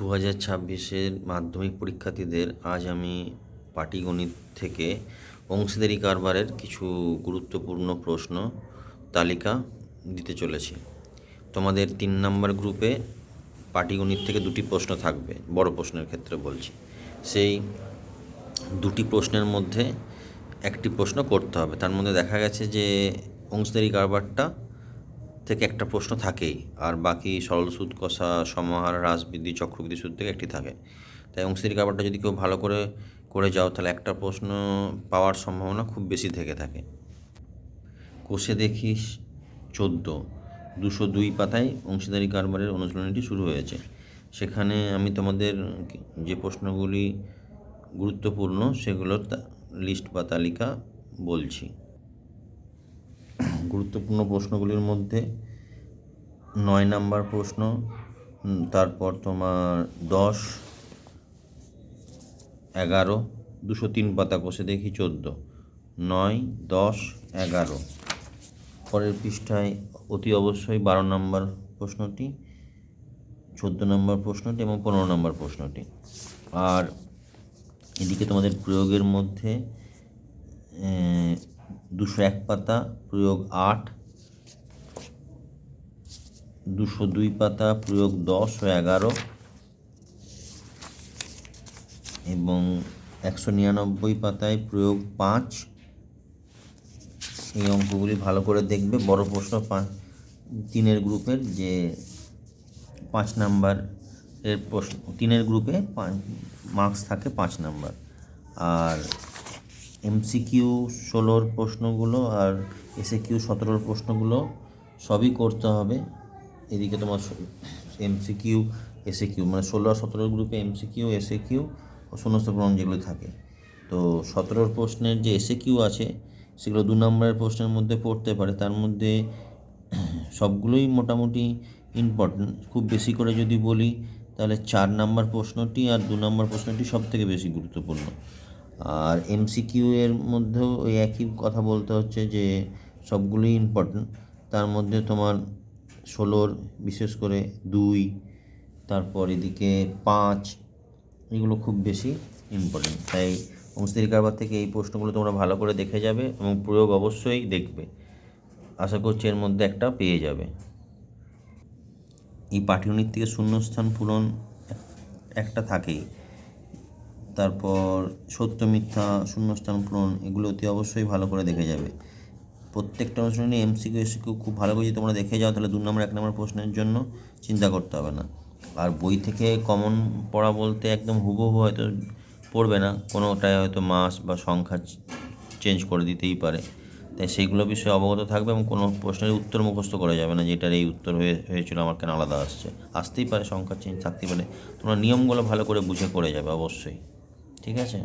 দু হাজার ছাব্বিশের মাধ্যমিক পরীক্ষার্থীদের আজ আমি পাটিগণিত থেকে অংশীদারি কারবারের কিছু গুরুত্বপূর্ণ প্রশ্ন তালিকা দিতে চলেছি। তোমাদের তিন নম্বর গ্রুপে পাটিগণিত থেকে দুটি প্রশ্ন থাকবে, বড় প্রশ্নের ক্ষেত্রে বলছি। সেই দুটি প্রশ্নের মধ্যে একটি প্রশ্ন করতে হবে। তার মধ্যে দেখা গেছে যে অংশীদারি কারবারটা থেকে একটা প্রশ্ন থাকেই, আর বাকি সরল সুদ কষা, সমাহার হ্রাস বৃদ্ধি চক্রবৃদ্ধি সুদ থেকে একটি থাকে। তাই অংশীদারি কারবারটা যদি কেউ ভালো করে করে যাও, তাহলে একটা প্রশ্ন পাওয়ার সম্ভাবনা খুব বেশি থেকে থাকে। কোষে দেখিস, চোদ্দ। দুশো দুই পাতায় অংশীদারি কারবারের অনুশীলনীটি শুরু হয়েছে। সেখানে আমি তোমাদের যে প্রশ্নগুলি গুরুত্বপূর্ণ সেগুলোর লিস্ট বা তালিকা বলছি। গুরুত্বপূর্ণ প্রশ্নগুলির মধ্যে নয় নাম্বার প্রশ্ন তারপর তোমার দশ, এগারো, দুশো তিন পাতা কষে দেখি চোদ্দ, নয়, দশ, এগারো। পরের পৃষ্ঠায় অতি অবশ্যই বারো নম্বর প্রশ্নটি, চোদ্দ নম্বর প্রশ্নটি এবং পনেরো নম্বর প্রশ্নটি। আর এদিকে তোমাদের প্রয়োগের মধ্যে দুশো এক পাতা প্রয়োগ আট। দুশো দুই পাতা প্রয়োগ দশ ও এগারো। এবং একশো নিরানব্বই পাতায় প্রয়োগ পাঁচ। এই অঙ্কগুলি ভালো করে দেখবে। বড় প্রশ্ন, পাঁচ, তিনের গ্রুপের যে পাঁচ নাম্বার এর প্রশ্ন, তিনের গ্রুপে মার্কস থাকে পাঁচ নাম্বার। আর এমসিকিউ ষোলোর প্রশ্নগুলো আর এসে কিউ সতেরোর প্রশ্নগুলো সবই করতে হবে। এদিকে তোমার এমসিকিউ এসে কিউ মানে ষোলো আর সতেরোর গ্রুপে এমসিকিউ এসে কিউ ও শূন্যস্ত পূরণ যেগুলো থাকে। তো সতেরোর প্রশ্নের যে এসে কিউ আছে, সেগুলো দু নম্বরের প্রশ্নের মধ্যে পড়তে পারে। তার মধ্যে সবগুলোই মোটামুটি ইম্পর্টেন্ট খুব বেশি করে যদি বলি, তাহলে চার নাম্বার প্রশ্নটি আর দু নম্বর প্রশ্নটি সব থেকে বেশি গুরুত্বপূর্ণ। আর এমসিকিউ এর মধ্যেও ওই একই কথা বলতে হচ্ছে যে সবগুলোই ইম্পর্টেন্ট তার মধ্যে তোমার ষোলোর বিশেষ করে দুই, তারপর এদিকে পাঁচ, এগুলো খুব বেশি ইম্পর্টেন্ট তাই অংশীদারি কারবার থেকে এই প্রশ্নগুলো তোমরা ভালো করে দেখে যাবে এবং প্রয়োগ অবশ্যই দেখবে। আশা করছি এর মধ্যে একটা পেয়ে যাবে। এই পাটিগণিত থেকে শূন্যস্থান পূরণ একটা থাকেই। তারপর সত্য, মিথ্যা, শূন্যস্থান, পূরণ, এগুলো অতি অবশ্যই ভালো করে দেখে যাবে। প্রত্যেকটা অনুশীলনী এমসিকিউ এসিকিউ খুব ভালো করে যদি তোমরা দেখে যাও, তাহলে দু নম্বর, এক নম্বর প্রশ্নের জন্য চিন্তা করতে হবে না। আর বই থেকে কমন পড়া বলতে একদম হুবহু হয়তো পড়বে না, কোনোটায় হয়তো মাস বা সংখ্যা চেঞ্জ করে দিতেই পারে। তাই সেইগুলো বিষয়ে অবগত থাকবে এবং কোনো প্রশ্নের উত্তর মুখস্থ করা যাবে না, যেটার এই উত্তর হয়ে, হয়েছিল আমার কেন আলাদা আসছে। আসতেই পারে, সংখ্যা চেঞ্জ থাকতেই পারে। তোমরা নিয়মগুলো ভালো করে বুঝে করে যাবে, অবশ্যই। ঠিক আছে?